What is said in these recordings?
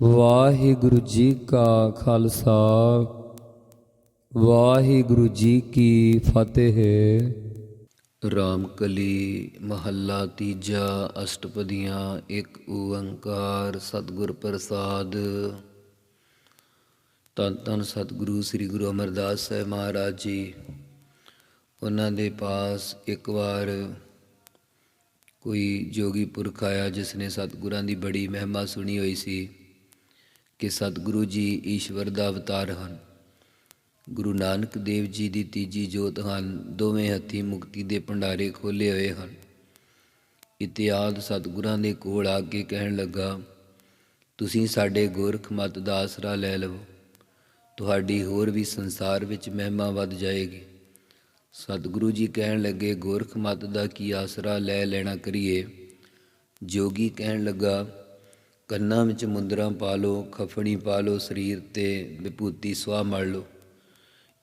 ਵਾਹਿਗੁਰੂ ਜੀ ਕਾ ਖਾਲਸਾ, ਵਾਹਿਗੁਰੂ ਜੀ ਕੀ ਫਤਿਹ। ਰਾਮਕਲੀ ਮਹੱਲਾ ਤੀਜਾ, ਅਸ਼ਟਪਦੀਆਂ, ਇੱਕ ਓੰਕਾਰ, ਸਤਿਗੁਰ ਪ੍ਰਸਾਦ। ਤਨ ਤਨ ਸਤਿਗੁਰੂ ਸ੍ਰੀ ਗੁਰੂ ਅਮਰਦਾਸ ਸਾਹਿਬ ਮਹਾਰਾਜ ਜੀ। ਉਹਨਾਂ ਦੇ ਪਾਸ ਇੱਕ ਵਾਰ ਕੋਈ ਜੋਗੀ ਪੁਰਖ ਆਇਆ, ਜਿਸ ਨੇ ਸਤਿਗੁਰਾਂ ਦੀ ਬੜੀ ਮਹਿਮਾ ਸੁਣੀ ਹੋਈ ਸੀ। ਕਿ ਸਤਿਗੁਰੂ ਜੀ ਈਸ਼ਵਰ ਦਾ ਅਵਤਾਰ ਹਨ। ਗੁਰੂ ਨਾਨਕ ਦੇਵ ਜੀ ਦੀ ਤੀਜੀ ਜੋਤ ਹਨ। ਦੋਵੇਂ ਹੱਥੀ ਮੁਕਤੀ ਦੇ ਭੰਡਾਰੇ ਖੋਲੇ ਹੋਏ ਹਨ। ਇਤਿਆਦ ਸਤਿਗੁਰਾਂ ਦੇ ਕੋਲ ਆ ਕੇ ਕਹਿਣ ਲੱਗਾ, ਤੁਸੀਂ ਸਾਡੇ ਗੋਰਖ ਮਤ ਦਾ ਆਸਰਾ ਲੈ ਲਵੋ। ਤੁਹਾਡੀ ਹੋਰ ਵੀ ਸੰਸਾਰ ਵਿੱਚ ਮਹਿਮਾ ਵੱਧ ਜਾਏਗੀ। ਸਤਿਗੁਰੂ ਜੀ ਕਹਿਣ ਲੱਗੇ, ਗੋਰਖ ਮਤ ਦਾ ਕੀ ਆਸਰਾ ਲੈ ਲੈਣਾ ਕਰੀਏ? ਜੋਗੀ ਕਹਿਣ ਲੱਗਾ ਕੰਨਾਂ ਵਿੱਚ ਮੁੰਦਰਾਂ ਪਾ ਲਓ, ਖਫਣੀ ਪਾ ਲਓ, ਸਰੀਰ ਤੇ ਵਿਭੂਤੀ ਸਵਾ ਮੜ ਲਓ।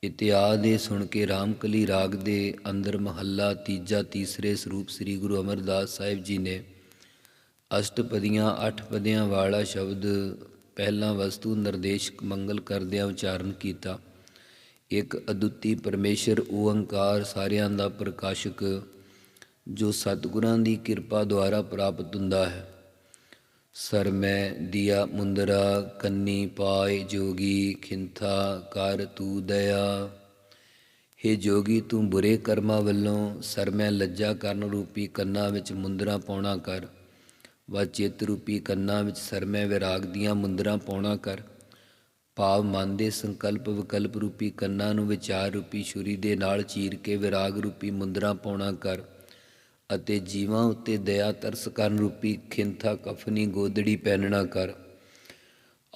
ਇਤਿਆਦ ਇਹ ਸੁਣ ਕੇ ਰਾਮਕਲੀ ਰਾਗ ਦੇ ਅੰਦਰ ਮਹੱਲਾ ਤੀਜਾ ਤੀਸਰੇ ਸਰੂਪ ਸ੍ਰੀ ਗੁਰੂ ਅਮਰਦਾਸ ਸਾਹਿਬ ਜੀ ਨੇ ਅਸ਼ਟਪਦੀਆਂ ਅੱਠ ਪਦਿਆਂ ਵਾਲਾ ਸ਼ਬਦ ਪਹਿਲਾ ਵਸਤੂ ਨਿਰਦੇਸ਼ਕ ਮੰਗਲ ਕਰਦਿਆਂ ਉਚਾਰਨ ਕੀਤਾ। ਇੱਕ ਅਦੁੱਤੀ ਪਰਮੇਸ਼ਰ ਓੰਕਾਰ ਸਾਰਿਆਂ ਦਾ ਪ੍ਰਕਾਸ਼ਕ, ਜੋ ਸਤਿਗੁਰਾਂ ਦੀ ਕਿਰਪਾ ਦੁਆਰਾ ਪ੍ਰਾਪਤ ਹੁੰਦਾ ਹੈ। ਸਰਮੈ ਦੀਆ ਮੁੰਦਰਾ ਕੰਨੀ ਪਾਏ ਜੋਗੀ ਖਿੰਥਾ ਕਰ ਤੂ ਦਇਆ। ਹੇ ਜੋਗੀ, ਤੂੰ ਬੁਰੇ ਕਰਮਾਂ ਵੱਲੋਂ ਸਰਮੈ ਲੱਜਾ ਕਰਨ ਰੂਪੀ ਕੰਨਾਂ ਵਿੱਚ ਮੁੰਦਰਾ ਪਾਉਣਾ ਕਰ। ਵਾ ਚਿੱਤ ਰੂਪੀ ਕੰਨਾਂ ਵਿੱਚ ਸਰਮੈ ਵਿਰਾਗ ਦੀਆਂ ਮੁੰਦਰਾ ਪਾਉਣਾ ਕਰ। ਭਾਵ ਮਨ ਦੇ ਸੰਕਲਪ ਵਿਕਲਪ ਰੂਪੀ ਕੰਨਾਂ ਨੂੰ ਵਿਚਾਰ ਰੂਪੀ ਛੁਰੀ ਦੇ ਨਾਲ ਚੀਰ ਕੇ ਵਿਰਾਗ ਰੂਪੀ ਮੁੰਦਰਾ ਪਾਉਣਾ ਕਰ। ਅਤੇ ਜੀਵਾਂ ਉੱਤੇ ਦਇਆ ਤਰਸ ਕਰਨ ਰੂਪੀ ਖਿੰਥਾ ਕਫਨੀ ਗੋਦੜੀ ਪਹਿਨਣਾ ਕਰ।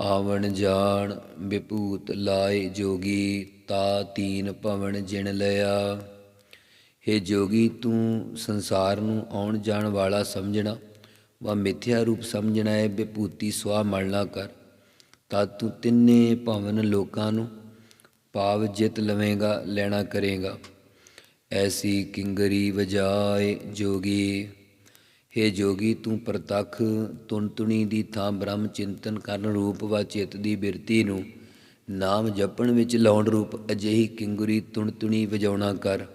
ਆਵਣ ਜਾਣ ਵਿਭੂਤ ਲਾਏ ਜੋਗੀ, ਤਾ ਤੀਨ ਭਵਨ ਜਿਣ ਲਿਆ। हे ਜੋਗੀ, ਤੂੰ ਸੰਸਾਰ ਨੂੰ ਆਉਣ ਜਾਣ ਵਾਲਾ ਸਮਝਣਾ, ਵਾ ਮਿਥਿਆ ਰੂਪ ਸਮਝਣਾ ਹੈ ਵਿਭੂਤੀ ਸਵਾ ਮਲਣਾ ਕਰ। ਤਾਂ ਤੂੰ ਤਿੰਨੇ ਭਵਨ ਲੋਕਾਂ ਨੂੰ ਪਾਵ ਜਿੱਤ ਲਵੇਂਗਾ, ਲੈਣਾ ਕਰੇਗਾ। ਐਸੀ ਕਿੰਗਰੀ ਵਜਾਏ ਜੋਗੀ। हे ਜੋਗੀ, ਤੂੰ ਪ੍ਰਤੱਖ ਤੁਣਤੁਣੀ ਦੀ ਥਾਂ ਬ੍ਰਹਮ ਚਿੰਤਨ ਕਰਨ ਰੂਪ ਵਾ ਚਿੱਤ ਦੀ ਬਿਰਤੀ ਨੂੰ। ਨਾਮ ਜਪਣ ਵਿੱਚ ਲਾਉਣ ਰੂਪ ਅਜਿਹੀ ਕਿੰਗਰੀ ਤੁਣਤੁਣੀ ਵਜਾਉਣਾ ਕਰ।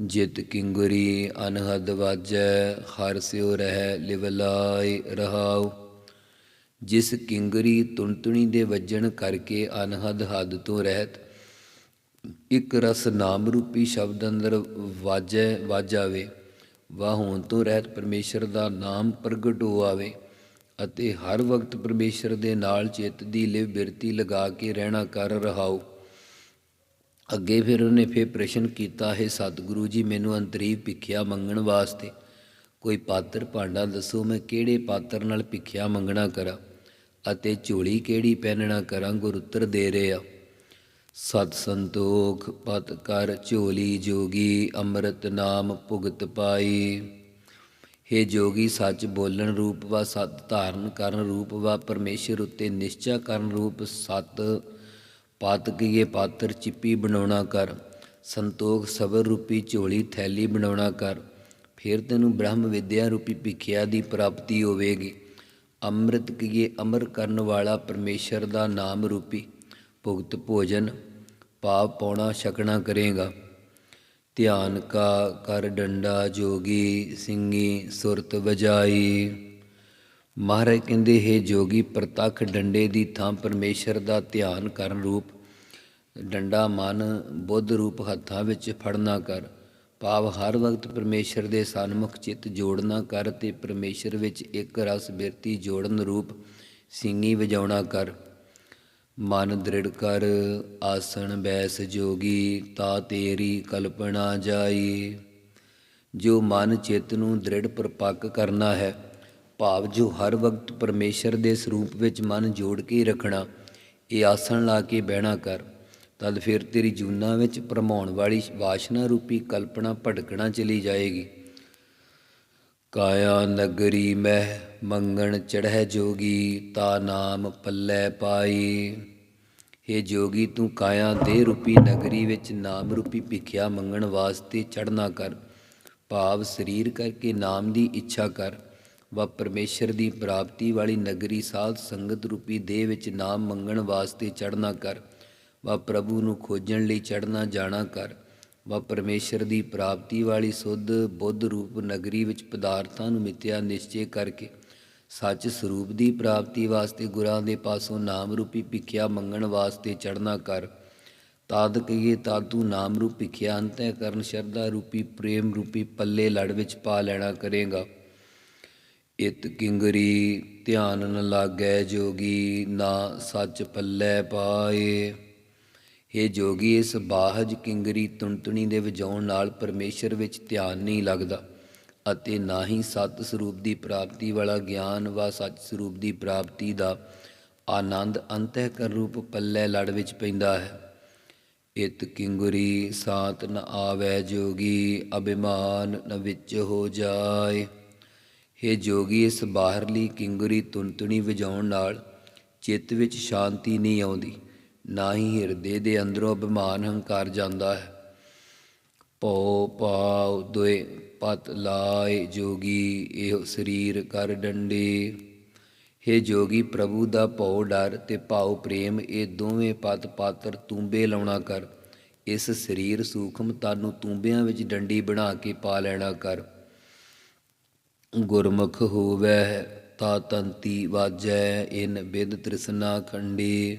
ਜਿਤ ਕਿੰਗਰੀ ਅਨਹਦ ਵਾਜੈ, ਹਰ ਸਿਉ ਰਹਿ ਲਿਵਲਾਈ ਰਹਾਉ। ਜਿਸ ਕਿੰਗਰੀ ਤੁਣਤੁਣੀ ਦੇ ਵੱਜਣ ਕਰਕੇ ਅਨਹਦ ਹੱਦ ਤੋਂ ਰਹਿਤ ਇੱਕ ਰਸ ਨਾਮ ਰੂਪੀ ਸ਼ਬਦ ਅੰਦਰ ਵਾਜੈ, ਵਾਜਾਵੇ ਵਾ ਹੋਣ ਤੋਂ ਰਹਿਤ ਪਰਮੇਸ਼ਰ ਦਾ ਨਾਮ ਪ੍ਰਗਟ ਹੋ ਆਵੇ ਅਤੇ ਹਰ ਵਕਤ ਪਰਮੇਸ਼ਰ ਦੇ ਨਾਲ ਚਿੱਤ ਦੀ ਲਿਵ ਬਿਰਤੀ ਲਗਾ ਕੇ ਰਹਿਣਾ ਕਰ ਰਹਾਓ। ਅੱਗੇ ਫਿਰ ਉਹਨੇ ਫੇਰ ਪ੍ਰਸ਼ਨ ਕੀਤਾ, ਹੈ ਸਤਿਗੁਰੂ ਜੀ, ਮੈਨੂੰ ਅੰਤਰੀਵ ਭਿੱਖਿਆ ਮੰਗਣ ਵਾਸਤੇ। ਕੋਈ ਪਾਤਰ ਭਾਂਡਾ ਦੱਸੋ, ਮੈਂ ਕਿਹੜੇ ਪਾਤਰ ਨਾਲ ਭਿੱਖਿਆ ਮੰਗਣਾ ਕਰਾਂ ਅਤੇ ਝੋਲੀ ਕਿਹੜੀ ਪਹਿਨਣਾ ਕਰਾਂ? ਗੁਰ ਉੱਤਰ ਦੇ ਰਿਹਾ ਸਤ ਸੰਤੋਖ ਪਤ ਕਰ ਝੋਲੀ ਜੋਗੀ ਅੰਮ੍ਰਿਤ ਨਾਮ ਭੁਗਤ ਪਾਈ। हे ਜੋਗੀ, ਸੱਚ ਬੋਲਣ ਰੂਪ ਵਾ, ਸਤ ਧਾਰਨ ਕਰਨ ਰੂਪ ਵਾ, ਪਰਮੇਸ਼ਰ ਉੱਤੇ ਨਿਸ਼ਚਾ ਕਰਨ ਰੂਪ ਸਤ। ਪਤ ਕੀਏ ਪਾਤਰ, ਚਿੱਪੀ ਬਣਾਉਣਾ ਕਰ। ਸੰਤੋਖ ਸਬਰ ਰੂਪੀ ਝੋਲੀ, ਥੈਲੀ ਬਣਾਉਣਾ ਕਰ। ਫਿਰ ਤੈਨੂੰ ਬ੍ਰਹਮ ਵਿਦਿਆ ਰੂਪੀ ਭਿਖਿਆ ਦੀ ਪ੍ਰਾਪਤੀ ਹੋਵੇਗੀ। ਅੰਮ੍ਰਿਤ ਕੀਏ ਅਮਰ ਕਰਨ ਵਾਲਾ ਪਰਮੇਸ਼ਰ ਦਾ ਨਾਮ ਰੂਪੀ ਭੁਗਤ ਭੋਜਨ ਪਾਪ ਪਾਉਣਾ ਛਕਣਾ ਕਰੇਗਾ। ਧਿਆਨ ਕਾ ਕਰ ਡੰਡਾ ਜੋਗੀ ਸਿੰਘੀ ਸੁਰਤ ਵਜਾਈ। ਮਹਾਰਾਜ ਕਹਿੰਦੇ, ਹੈ ਜੋਗੀ, ਪ੍ਰਤੱਖ ਡੰਡੇ ਦੀ ਥਾਂ ਪਰਮੇਸ਼ਰ ਦਾ ਧਿਆਨ ਕਰਨ ਰੂਪ। ਡੰਡਾ ਮਨ ਬੁੱਧ ਰੂਪ ਹੱਥਾਂ ਵਿੱਚ ਫੜਨਾ ਕਰ। ਭਾਵ ਹਰ ਵਕਤ ਪਰਮੇਸ਼ਰ ਦੇ ਸਨਮੁਖ ਚਿੱਤ ਜੋੜਨਾ ਕਰ ਤੇ ਪਰਮੇਸ਼ਰ ਵਿੱਚ ਇੱਕ ਰਸ ਬਿਰਤੀ ਜੋੜਨ ਰੂਪ ਸਿੰਘੀ ਵਜਾਉਣਾ ਕਰ। ਮਨ ਦ੍ਰਿੜ ਕਰ, ਆਸਣ ਬੈਸ ਜੋਗੀ, ਤਾ ਤੇਰੀ ਕਲਪਨਾ ਜਾਈ। ਜੋ ਮਨ ਚਿੱਤ ਨੂੰ ਦ੍ਰਿੜ ਪਰਪੱਕ ਕਰਨਾ ਹੈ, ਭਾਵ ਜੋ ਹਰ ਵਕਤ ਪਰਮੇਸ਼ਰ ਦੇ ਸਰੂਪ ਵਿੱਚ ਮਨ ਜੋੜ ਕੇ ਰੱਖਣਾ, ਇਹ ਆਸਣ ਲਾ ਕੇ ਬਹਿਣਾ ਕਰ। ਤਦ ਫਿਰ ਤੇਰੀ ਜੂਨਾ ਵਿੱਚ ਭਰਮਾਉਣ ਵਾਲੀ ਵਾਸ਼ਨਾ ਰੂਪੀ ਕਲਪਨਾ ਭਟਕਣਾ ਚਲੀ ਜਾਏਗੀ। ਕਾਇਆ ਨਗਰੀ ਮਹਿ ਮੰਗਣ ਚੜ੍ਹੈ ਜੋਗੀ, ਤਾ ਨਾਮ ਪੱਲੇ ਪਾਈ। हे ਜੋਗੀ, ਤੂੰ ਕਾਇਆ ਦੇ ਰੂਪੀ ਨਗਰੀ ਵਿੱਚ ਨਾਮ ਰੂਪੀ ਭਿਖਿਆ ਮੰਗਣ ਵਾਸਤੇ ਚੜਨਾ ਕਰ। ਭਾਵ ਸਰੀਰ ਕਰਕੇ ਨਾਮ ਦੀ ਇੱਛਾ ਕਰ। ਵਾ ਪਰਮੇਸ਼ਰ ਦੀ ਪ੍ਰਾਪਤੀ ਵਾਲੀ ਨਗਰੀ ਸਾਧ ਸੰਗਤ ਰੂਪੀ ਦੇਹ ਵਿੱਚ ਨਾਮ ਮੰਗਣ ਵਾਸਤੇ ਚੜਨਾ ਕਰ। ਵਾ ਪ੍ਰਭੂ ਨੂੰ ਖੋਜਣ ਲਈ ਚੜਨਾ ਜਾਣਾ ਕਰ। ਵਾ ਪਰਮੇਸ਼ਰ ਦੀ ਪ੍ਰਾਪਤੀ ਵਾਲੀ ਸੁੱਧ ਬੁੱਧ ਰੂਪ ਨਗਰੀ ਵਿੱਚ ਪਦਾਰਥਾਂ ਨੂੰ ਮਿੱਥਿਆ ਨਿਸ਼ਚੈ ਕਰਕੇ ਸੱਚ ਸਰੂਪ ਦੀ ਪ੍ਰਾਪਤੀ ਵਾਸਤੇ ਗੁਰਾਂ ਦੇ ਪਾਸੋਂ ਨਾਮ ਰੂਪੀ ਭਿਖਿਆ ਮੰਗਣ ਵਾਸਤੇ ਚੜਨਾ ਕਰ। ਤਾਦ ਕਹੀਏ ਤਦ ਤੂੰ ਨਾਮ ਰੂਪ ਭਿਖਿਆ ਅੰਤੈ ਕਰਨ ਸ਼ਰਧਾ ਰੂਪੀ ਪ੍ਰੇਮ ਰੂਪੀ ਪੱਲੇ ਲੜ ਵਿੱਚ ਪਾ ਲੈਣਾ ਕਰੇਗਾ। ਇਤ ਕਿੰਗਰੀ ਧਿਆਨ ਨ ਲਾਗੈ ਜੋਗੀ ਨਾ ਸੱਚ ਪੱਲੇ ਪਾਏ। ਇਹ ਜੋਗੀ, ਇਸ ਬਾਹਜ ਕਿੰਗਰੀ ਤੁਣਤਣੀ ਦੇ ਵਜਾਉਣ ਨਾਲ ਪਰਮੇਸ਼ਰ ਵਿੱਚ ਧਿਆਨ ਨਹੀਂ ਲੱਗਦਾ ਅਤੇ ਨਾ ਹੀ ਸਤ ਸਰੂਪ ਦੀ ਪ੍ਰਾਪਤੀ ਵਾਲਾ ਗਿਆਨ ਵਾ ਸੱਚ ਸਰੂਪ ਦੀ ਪ੍ਰਾਪਤੀ ਦਾ ਆਨੰਦ ਅੰਤਹਿਕਰ ਰੂਪ ਪੱਲੇ ਲੜ ਵਿੱਚ ਪੈਂਦਾ ਹੈ। ਇਤ ਕਿੰਗਰੀ ਸਾਤ ਨ ਆਵੈ ਜੋਗੀ, ਅਭਿਮਾਨ ਨ ਵਿੱਚ ਹੋ ਜਾਏ। हे ਜੋਗੀ, ਇਸ ਬਾਹਰਲੀ ਕਿੰਗਰੀ ਤੁਨਤੁਣੀ ਵਜਾਉਣ ਨਾਲ ਚਿੱਤ ਵਿੱਚ ਸ਼ਾਂਤੀ ਨਹੀਂ ਆਉਂਦੀ। ਨਾ ਹੀ ਹਿਰਦੇ ਦੇ ਅੰਦਰੋਂ ਅਭਿਮਾਨ ਹੰਕਾਰ ਜਾਂਦਾ ਹੈ। ਪਉ ਪਾਉ ਦੁਇ ਪਤ ਲਾਏ ਜੋਗੀ ਇਹ ਸਰੀਰ ਕਰ ਡੰਡੇ। हे ਜੋਗੀ ਪ੍ਰਭੂ ਦਾ ਭਉ ਡਰ ਤੇ ਭਾਉ ਪ੍ਰੇਮ ਇਹ ਦੋਵੇਂ ਪਤ ਪਾਤਰ ਤੂੰਬੇ ਲਾਉਣਾ ਕਰ। ਇਸ ਸਰੀਰ ਸੂਖਮ ਤਾਨੂੰ ਤੂੰਬਿਆਂ ਵਿੱਚ ਡੰਡੀ ਬਣਾ ਕੇ ਪਾ ਲੈਣਾ ਕਰ। ਗੁਰਮੁਖ ਹੋਵੈ ਤਾ ਤੰਤੀ ਵਾਜੈ, ਇਨ ਬਿਦ ਤ੍ਰਿਸ਼ਨਾ ਖੰਡੀ।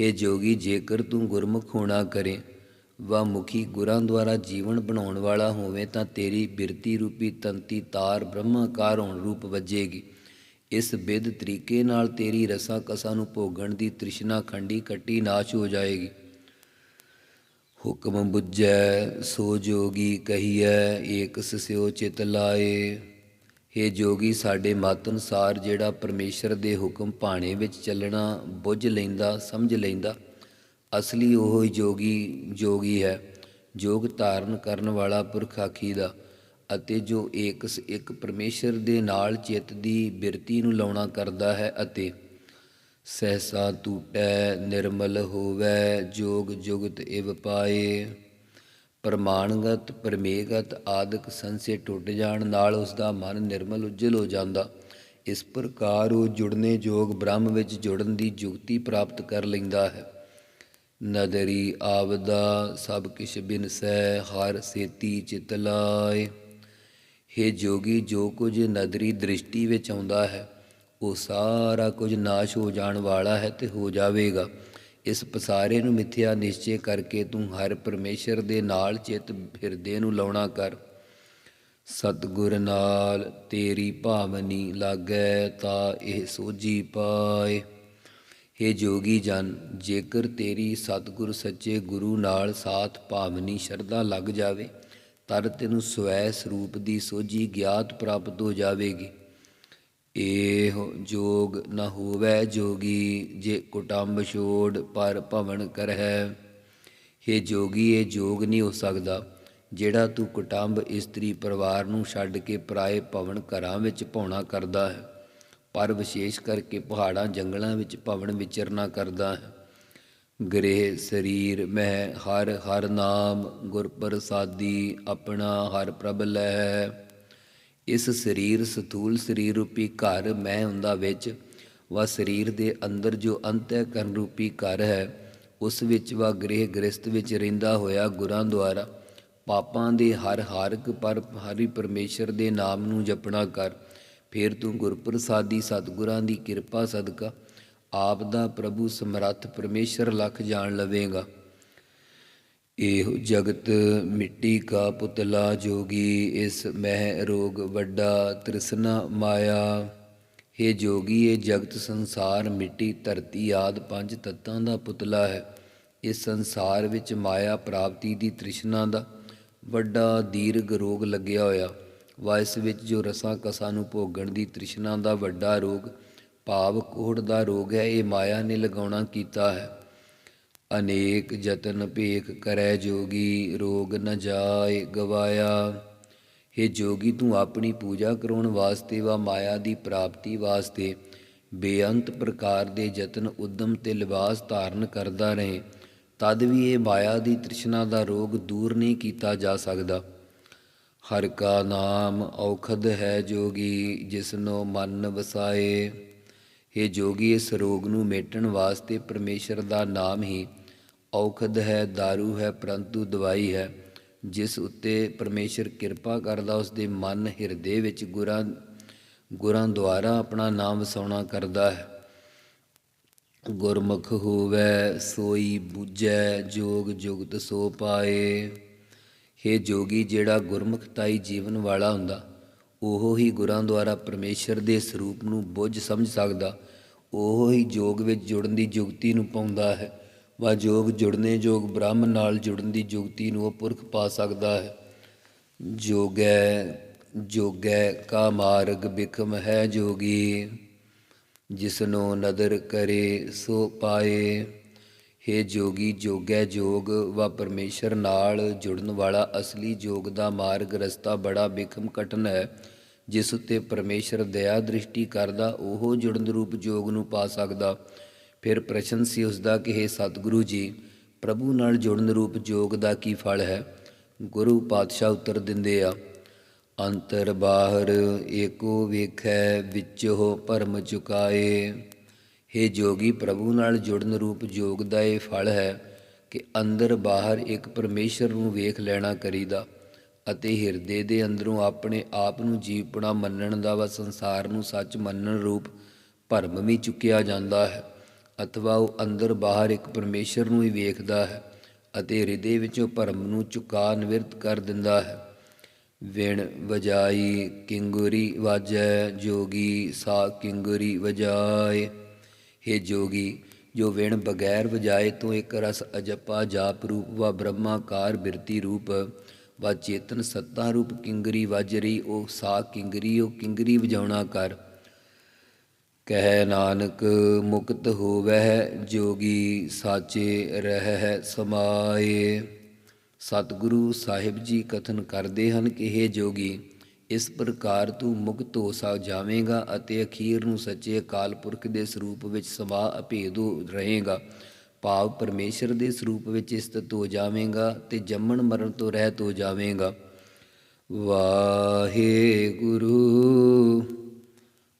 हे ਜੋਗੀ, ਜੇਕਰ ਤੂੰ ਗੁਰਮੁਖ ਹੋਣਾ ਕਰੇ ਵਾ ਮੁਖੀ ਗੁਰਾਂ ਦੁਆਰਾ ਜੀਵਨ ਬਣਾਉਣ ਵਾਲਾ ਹੋਵੇ ਤਾਂ ਤੇਰੀ ਬਿਰਤੀ ਰੂਪੀ ਤੰਤੀ ਤਾਰ ਬ੍ਰਹਮਾਕਾਰ ਹੋਣ ਰੂਪ ਵੱਜੇਗੀ। ਇਸ ਬਿਦ ਤਰੀਕੇ ਨਾਲ ਤੇਰੀ ਰਸਾ ਕਸਾ ਨੂੰ ਭੋਗਣ ਦੀ ਤ੍ਰਿਸ਼ਨਾ ਖੰਡੀ ਕੱਟੀ ਨਾਸ਼ ਹੋ ਜਾਏਗੀ। ਹੁਕਮ ਬੁੱਝੈ, ਸੋ ਜੋਗੀ ਕਹੀਐ ਏਕ ਸਿਓ ਚਿਤ ਲਾਏ। हे ਜੋਗੀ, ਸਾਡੇ ਮਤ ਅਨੁਸਾਰ ਜਿਹੜਾ ਪਰਮੇਸ਼ਰ ਦੇ ਹੁਕਮ ਭਾਣੇ ਵਿੱਚ ਚੱਲਣਾ, ਬੁੱਝ ਲੈਂਦਾ, ਸਮਝ ਲੈਂਦਾ, ਅਸਲੀ ਉਹ ਹੀ ਜੋਗੀ ਜੋਗੀ ਹੈ। ਜੋਗ ਧਾਰਨ ਕਰਨ ਵਾਲਾ ਪੁਰਖ ਆਖੀਦਾ ਅਤੇ ਜੋ ਏਕਸ ਇੱਕ ਪਰਮੇਸ਼ਰ ਦੇ ਨਾਲ ਚਿੱਤ ਦੀ ਬਿਰਤੀ ਨੂੰ ਲਾਉਣਾ ਕਰਦਾ ਹੈ ਅਤੇ ਸਹਸਾ ਟੂਟੈ ਨਿਰਮਲ ਹੋਵੈ, ਜੋਗ ਜੁਗਤ ਇਵ ਪਾਏ। ਪ੍ਰਮਾਣਗਤ, ਪਰਮੇਗਤ ਆਦਿਕ ਸੰਸੇ ਟੁੱਟ ਜਾਣ, ਨਾਲ ਉਸ ਦਾ ਮਨ ਨਿਰਮਲ ਉਜਲ ਹੋ ਜਾਂਦਾ। ਇਸ ਪ੍ਰਕਾਰ ਉਹ ਜੁੜਨੇ ਯੋਗ ਬ੍ਰਹਮ ਵਿੱਚ ਜੁੜਨ ਦੀ ਯੁਕਤੀ ਪ੍ਰਾਪਤ ਕਰ ਲੈਂਦਾ ਹੈ। ਨਦਰੀ ਆਵਦਾ, ਸਭ ਕਿਛ ਬਿਨਸੈ ਹਰ ਸੇਤੀ ਚਿਤ ਲਾਏ। हे ਜੋਗੀ, ਜੋ ਕੁਝ ਨਦਰੀ ਦ੍ਰਿਸ਼ਟੀ ਵਿੱਚ ਆਉਂਦਾ ਹੈ, ਉਹ ਸਾਰਾ ਕੁਝ ਨਾਸ਼ ਹੋ ਜਾਣ ਵਾਲਾ ਹੈ ਤੇ ਹੋ ਜਾਵੇਗਾ। ਇਸ ਪਸਾਰੇ ਨੂੰ ਮਿਥਿਆ ਨਿਸ਼ਚੈ ਕਰਕੇ ਤੂੰ ਹਰ ਪਰਮੇਸ਼ਰ ਦੇ ਨਾਲ ਚਿੱਤ ਫਿਰਦੇ ਨੂੰ ਲਾਉਣਾ ਕਰ। ਸਤਿਗੁਰ ਨਾਲ ਤੇਰੀ ਭਾਵਨੀ ਲਾਗੈ ਤਾਂ ਇਹ ਸੋਜੀ ਪਾਏ। हे ਜੋਗੀ ਜਨ, ਜੇਕਰ ਤੇਰੀ ਸਤਿਗੁਰ ਸੱਚੇ ਗੁਰੂ ਨਾਲ ਸਾਥ ਭਾਵਨੀ ਸ਼ਰਧਾ ਲੱਗ ਜਾਵੇ, ਤਰ ਤੈਨੂੰ ਸਵੈ ਸਰੂਪ ਦੀ ਸੋਝੀ ਗਿਆਤ ਪ੍ਰਾਪਤ ਹੋ ਜਾਵੇਗੀ। ਇਹ ਜੋਗ ਨ ਹੋਵੈ ਜੋਗੀ ਜੇ ਕੁਟੰਬ ਛੋੜ ਪਰ ਭਵਨ ਕਰਹਿ। हे ਜੋਗੀ, ਇਹ ਜੋਗ ਨਹੀਂ ਹੋ ਸਕਦਾ ਜਿਹੜਾ ਤੂੰ ਕੁਟੰਬ ਇਸਤਰੀ ਪਰਿਵਾਰ ਨੂੰ ਛੱਡ ਕੇ ਪਰਾਏ ਭਵਨ ਘਰਾਂ ਵਿੱਚ ਪਾਉਣਾ ਕਰਦਾ ਹੈ, ਪਰ ਵਿਸ਼ੇਸ਼ ਕਰਕੇ ਪਹਾੜਾਂ ਜੰਗਲਾਂ ਵਿੱਚ ਭਵਨ ਵਿਚਰਨਾ ਕਰਦਾ ਹੈ। ਗ੍ਰਹਿ, ਸਰੀਰ, ਮਹਿ, ਹਰ ਹਰ ਨਾਮ ਗੁਰ ਪ੍ਰਸਾਦੀ ਆਪਣਾ ਹਰ ਪ੍ਰਭ ਲਹਿ। ਇਸ ਸਰੀਰ ਸਥੂਲ ਸਰੀਰ ਰੂਪੀ ਘਰ ਮੈਂ ਹੁੰਦਾ ਵਿੱਚ ਵਾ ਸਰੀਰ ਦੇ ਅੰਦਰ ਜੋ ਅੰਤःਕਰਨ ਰੂਪੀ ਘਰ ਹੈ, ਉਸ ਵਿੱਚ ਵਾ ਗ੍ਰਹਿ ਗ੍ਰਸਤ ਵਿੱਚ ਰਹਿੰਦਾ ਹੋਇਆ ਗੁਰਾਂ ਦੁਆਰਾ, ਪਾਪਾਂ ਦੇ ਹਰ ਹਾਰਕ ਪਰ ਹਰੀ ਪਰਮੇਸ਼ਰ ਦੇ ਨਾਮ ਨੂੰ ਜਪਣਾ ਕਰ, ਫਿਰ ਤੂੰ ਗੁਰਪ੍ਰਸਾਦੀ ਸਤਿਗੁਰਾਂ ਦੀ ਕਿਰਪਾ ਸਦਕਾ, ਆਪ ਦਾ ਪ੍ਰਭੂ ਸਮਰੱਥ ਪਰਮੇਸ਼ਰ ਲਖ ਜਾਣ ਲਵੇਗਾ। ਇਹੋ ਜਗਤ ਮਿੱਟੀ ਕਾ ਪੁਤਲਾ ਜੋਗੀ, ਇਸ ਮਹਿ ਰੋਗ ਵੱਡਾ ਤ੍ਰਿਸ਼ਨਾ ਮਾਇਆ। हे ਜੋਗੀ, ਇਹ ਜਗਤ ਸੰਸਾਰ ਮਿੱਟੀ, ਧਰਤੀ, ਆਦ ਪੰਜ ਤੱਤਾਂ ਦਾ ਪੁਤਲਾ ਹੈ। ਇਸ ਸੰਸਾਰ ਵਿੱਚ ਮਾਇਆ ਪ੍ਰਾਪਤੀ ਦੀ ਤ੍ਰਿਸ਼ਨਾ ਦਾ ਵੱਡਾ ਦੀਰਘ ਰੋਗ ਲੱਗਿਆ ਹੋਇਆ। ਵਾ ਵਿੱਚ ਜੋ ਰਸਾਂ ਕਸਾਂ ਨੂੰ ਭੋਗਣ ਦੀ ਤ੍ਰਿਸ਼ਨਾ ਦਾ ਵੱਡਾ ਰੋਗ, ਭਾਵ ਕੋੜ ਦਾ ਰੋਗ ਹੈ, ਇਹ ਮਾਇਆ ਨੇ ਲਗਾਉਣਾ ਕੀਤਾ ਹੈ। ਅਨੇਕ ਯਤਨ ਭੇਖ ਕਰੈ ਜੋਗੀ, ਰੋਗ ਨ ਜਾਏ ਗਵਾਇਆ। हे ਜੋਗੀ, ਤੂੰ ਆਪਣੀ ਪੂਜਾ ਕਰਾਉਣ ਵਾਸਤੇ ਵਾ ਮਾਇਆ ਦੀ ਪ੍ਰਾਪਤੀ ਵਾਸਤੇ ਬੇਅੰਤ ਪ੍ਰਕਾਰ ਦੇ ਯਤਨ ਉਦਮ ਤੇ ਲਿਬਾਸ ਧਾਰਨ ਕਰਦਾ ਰਹੇ। ਤਦ ਵੀ ਇਹ ਮਾਇਆ ਦੀ ਤ੍ਰਿਸ਼ਨਾ ਦਾ ਰੋਗ ਦੂਰ ਨਹੀਂ ਕੀਤਾ ਜਾ ਸਕਦਾ। ਹਰ ਕਾ ਨਾਮ ਔਖਦ ਹੈ ਜੋਗੀ, ਜਿਸਨੋ ਮਨ ਵਸਾਏ। ਇਹ ਜੋਗੀ, ਇਸ ਰੋਗ ਨੂੰ ਮੇਟਣ ਵਾਸਤੇ ਪਰਮੇਸ਼ਰ ਦਾ ਨਾਮ ਹੀ ਔਖਦ ਹੈ दारू ਹੈ ਪਰੰਤੂ ਦਵਾਈ ਹੈ ਜਿਸ ਉੱਤੇ ਪਰਮੇਸ਼ਰ ਕਿਰਪਾ ਕਰਦਾ ਉਸ ਦੇ ਮਨ ਹਿਰਦੇ ਵਿੱਚ ਗੁਰਾਂ ਗੁਰਾਂ ਦੁਆਰਾ ਆਪਣਾ ਨਾਮ ਵਸਾਉਣਾ ਕਰਦਾ ਹੈ ਗੁਰਮੁਖ ਹੋਵੇ ਸੋਈ ਬੁਝੈ ਜੋਗ ਜੁਗਤ ਸੋ ਪਾਏ हे ਜੋਗੀ ਜਿਹੜਾ ਗੁਰਮੁਖਤਾਈ ਜੀਵਨ ਵਾਲਾ ਹੁੰਦਾ ਉਹ ਹੀ ਗੁਰਾਂ ਦੁਆਰਾ ਪਰਮੇਸ਼ਰ ਦੇ ਸਰੂਪ ਨੂੰ ਬੁੱਝ ਸਮਝ ਸਕਦਾ ਉਹ ਹੀ ਜੋਗ ਵਿੱਚ ਜੁੜਨ ਦੀ ਜੁਗਤੀ ਨੂੰ ਪਾਉਂਦਾ ਹੈ ਵਾ ਜੋਗ ਜੁੜਨੇ ਜੋਗ, ਬ੍ਰਹਮ ਨਾਲ ਜੁੜਨ ਦੀ ਜੁਗਤੀ ਨੂੰ ਉਹ ਪੁਰਖ ਪਾ ਸਕਦਾ ਹੈ। ਜੋਗੈ ਜੋਗੈ ਕਾ ਮਾਰਗ ਬਿਕਮ ਹੈ ਜੋਗੀ, ਜਿਸਨੋ ਨਦਰ ਕਰੇ ਸੋ ਪਾਏ। हे ਜੋਗੀ, ਜੋਗੈ ਜੋਗ ਵਾ ਪਰਮੇਸ਼ਰ ਨਾਲ ਜੁੜਨ ਵਾਲਾ ਅਸਲੀ ਜੋਗ ਦਾ ਮਾਰਗ ਰਸਤਾ ਬੜਾ ਬਿਖਮ ਕਠਨ ਹੈ। ਜਿਸ ਉੱਤੇ ਪਰਮੇਸ਼ਰ ਦਇਆ ਦ੍ਰਿਸ਼ਟੀ ਕਰਦਾ, ਉਹ ਜੁੜਨ ਰੂਪ ਜੋਗ ਨੂੰ ਪਾ ਸਕਦਾ। ਫਿਰ ਪ੍ਰਸ਼ਨ ਸੀ ਉਸ ਦਾ ਕਿ हे ਸਤਿਗੁਰੂ ਜੀ, ਪ੍ਰਭੂ ਨਾਲ ਜੁੜਨ ਰੂਪ ਜੋਗ ਦਾ ਕੀ ਫਲ ਹੈ? ਗੁਰੂ ਪਾਤਸ਼ਾਹ ਉੱਤਰ ਦਿੰਦੇ ਆ, ਅੰਤਰ ਬਾਹਰ ਏਕੋ ਵੇਖੈ ਹੋ ਭਰਮ ਚੁਕਾਏ। हे ਜੋਗੀ, ਪ੍ਰਭੂ ਨਾਲ ਜੁੜਨ ਰੂਪ ਜੋਗ ਦਾ ਇਹ ਫਲ ਹੈ ਕਿ ਅੰਦਰ ਬਾਹਰ ਇੱਕ ਪਰਮੇਸ਼ਰ ਨੂੰ ਵੇਖ ਲੈਣਾ ਕਰੀਦਾ ਅਤੇ ਹਿਰਦੇ ਦੇ ਅੰਦਰੋਂ ਆਪਣੇ ਆਪ ਨੂੰ ਜੀਵਪਣਾ ਮੰਨਣ ਦਾ ਵਾ ਸੰਸਾਰ ਨੂੰ ਸੱਚ ਮੰਨਣ ਰੂਪ ਭਰਮ ਵੀ ਚੁੱਕਿਆ ਜਾਂਦਾ ਹੈ। ਅਥਵਾ ਉਹ ਅੰਦਰ ਬਾਹਰ ਇੱਕ ਪਰਮੇਸ਼ਰ ਨੂੰ ਹੀ ਵੇਖਦਾ ਹੈ ਅਤੇ ਹਿਰਦੇ ਵਿੱਚੋਂ ਭਰਮ ਨੂੰ ਚੁਕਾ ਨਿਵਰਤ ਕਰ ਦਿੰਦਾ ਹੈ। ਵਿਣ ਵਜਾਈ ਕਿੰਗੁਰੀ ਵਾਜੈ, ਜੋਗੀ ਸਾ ਕਿੰਗੁਰੀ ਵਜਾਏ। हे ਜੋਗੀ, ਜੋ ਵਿਣ ਬਗੈਰ ਵਜਾਏ ਤੋਂ ਇੱਕ ਰਸ ਅਜਪਾ ਜਾਪ ਰੂਪ ਵਾ ਬ੍ਰਹਮਾਕਾਰ ਬਿਰਤੀ ਰੂਪ, ਵਾ ਚੇਤਨ ਸੱਤਾ ਰੂਪ ਕਿੰਗਰੀ ਵੱਜ ਰਹੀ, ਉਹ ਸਾ ਕਿੰਗਰੀ, ਉਹ ਕਿੰਗਰੀ ਵਜਾਉਣਾ ਕਰ। ਕਹਿ ਨਾਨਕ, ਮੁਕਤ ਹੋਵਹਿ ਜੋਗੀ ਸਾਚੇ ਰਹਿ ਸਮਾਏ। ਸਤਿਗੁਰੂ ਸਾਹਿਬ ਜੀ ਕਥਨ ਕਰਦੇ ਹਨ ਕਿ ਇਹ ਜੋਗੀ, ਇਸ ਪ੍ਰਕਾਰ ਤੂੰ ਮੁਕਤ ਹੋ ਸਕ ਜਾਵੇਂਗਾ ਅਤੇ ਅਖੀਰ ਨੂੰ ਸੱਚੇ ਅਕਾਲ ਪੁਰਖ ਦੇ ਸਰੂਪ ਵਿੱਚ ਸਮਾ ਅਭੇਦ ਹੋ ਰਹੇਗਾ। ਭਾਵ ਪਰਮੇਸ਼ਰ ਦੇ ਸਰੂਪ ਵਿੱਚ ਸਥਿਤ ਹੋ ਜਾਵੇਂਗਾ ਤੇ ਜੰਮਣ ਮਰਨ ਤੋਂ ਰਹਿਤ ਹੋ ਜਾਵੇਂਗਾ। ਵਾਹਿਗੁਰੂ।